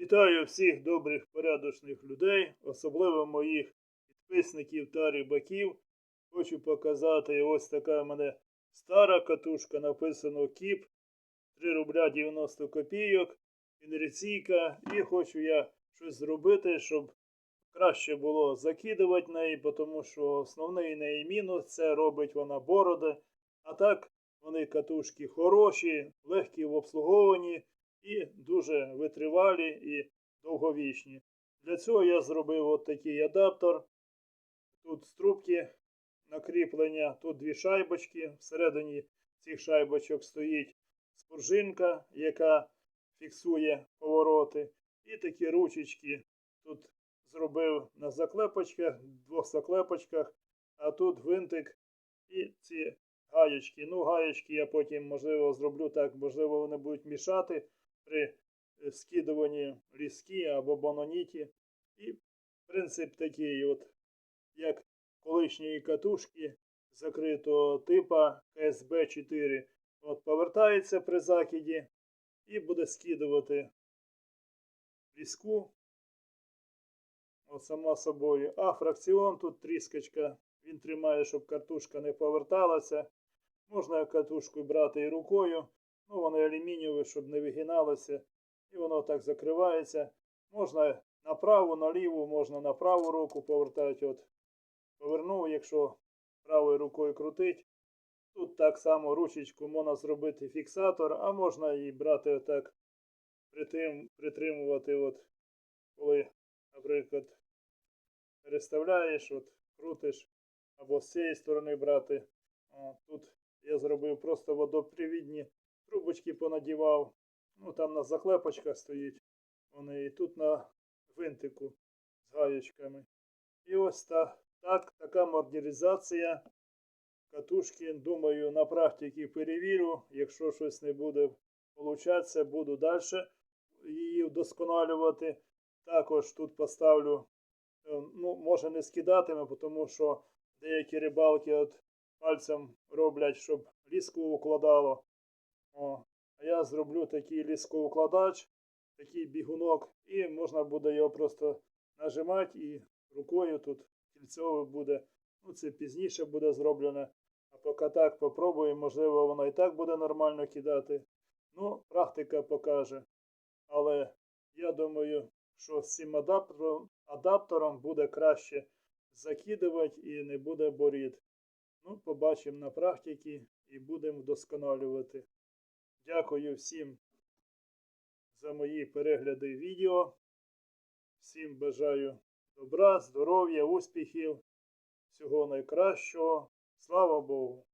Вітаю всіх добрих порядочних людей, особливо моїх підписників та рибаків. Хочу показати ось така в мене стара катушка, написано Кіп 3 рубля 90 копійок, інерційка. І хочу я щось зробити, щоб краще було закидувати неї, тому що основний неї мінус це робить вона бороди. А так вони катушки хороші, легкі в обслуговуванні і дуже витривалі і довговічні. Для цього я зробив от такий адаптер. Тут струбки накріплення, тут дві шайбочки. Всередині цих шайбочок стоїть споржинка, яка фіксує повороти. І такі ручечки тут зробив на заклепочках, двох заклепочках, а тут гвинтик і ці гаєчки. Ну, гаєчки я потім, можливо, зроблю так, можливо, вони будуть мішати при е, скидуванні різки або бононіті. І принцип такий, от, як колишньої катушки закритого типа КСБ-4. От, повертається при закиді і буде скидувати різку. От сама собою. А фракціон тут тріскочка. Він тримає, щоб катушка не поверталася. Можна катушку брати і рукою. Ну, воно алюмінієве, щоб не вигиналося. І воно так закривається. Можна на праву, можна на праву руку повертати. От повернув, якщо правою рукою крутить. Тут так само ручечку можна зробити фіксатор, а можна і брати отак, притрим, притримувати, от, коли, наприклад, переставляєш, от, крутиш, або з цієї сторони брати. Тут я зробив просто водопривідні трубочки понадівав. Ну там на заклепочках стоїть. Вони і тут на винтику з гаєчками. І ось та, так, така модернізація катушки. Думаю, на практиці перевірю. Якщо щось не буде получатися, буду далі її вдосконалювати. Також тут поставлю, е, ну, може не скидатиме, тому що деякі рибалки от пальцем роблять, щоб ліску укладало. О, а я зроблю такий ліскоукладач, такий бігунок, і можна буде його просто нажимати і рукою тут кільцеве буде. Ну, це пізніше буде зроблено. А поки так попробуємо, можливо, воно і так буде нормально кидати. Ну, практика покаже. Але я думаю, що з цим адаптером, адаптером буде краще закидувати і не буде борід. Ну, побачимо на практиці і будемо вдосконалювати. Дякую всім за мої перегляди відео. Всім бажаю добра, здоров'я, успіхів, всього найкращого. Слава Богу!